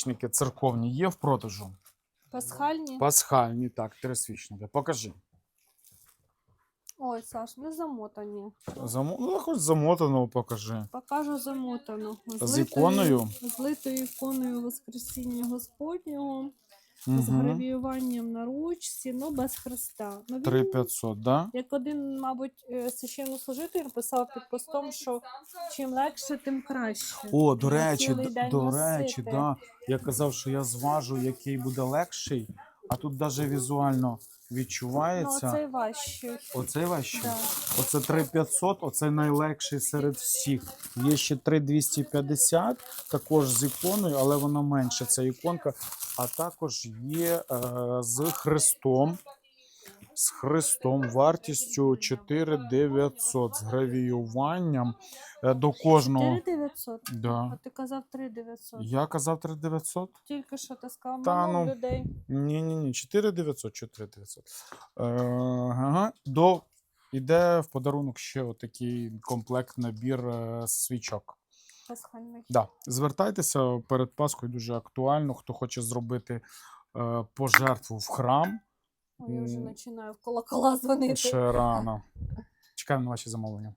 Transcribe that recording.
Свічники церковні є в продажу. Пасхальні. Пасхальні, так, три свічники. Покажи. Ой, Саш, не замотані. Замо... Ну, хоч замотаного покажи. Покажу замотану. З іконою? З литою іконою Воскресіння Господнього, з Угу. гравіюванням на ручці, ну без хреста. Ну, він, 3500, да? як один, мабуть, е, священнослужитель писав під постом, що чим легше, тим краще. О, до На речі, цілий д- день до носити. речі, да. Я казав, що я зважу, який буде легший, а тут навіть візуально Ну, відчувається. оцей важчий. Оцей важчий? Да. Оце 3500, оце найлегший серед всіх. Є ще 3250, також з іконою, але вона менша, ця іконка. А також є е, з хрестом. З хрестом вартістю 4900 з гравіюванням е, до кожного. 4900. А ти казав 3900. Я казав 3900? Тільки що ти сказав, Та мало ну. людей. Ні, ні, ні, 4900, 4900. Е, ага. До іде в подарунок ще отакий комплект набір е, свічок. Да. Звертайтеся перед Пасхою дуже актуально. Хто хоче зробити е, пожертву в храм, Ой, я вже починаю в колокола дзвонити. ще рано. Чекаємо на ваші замовлення.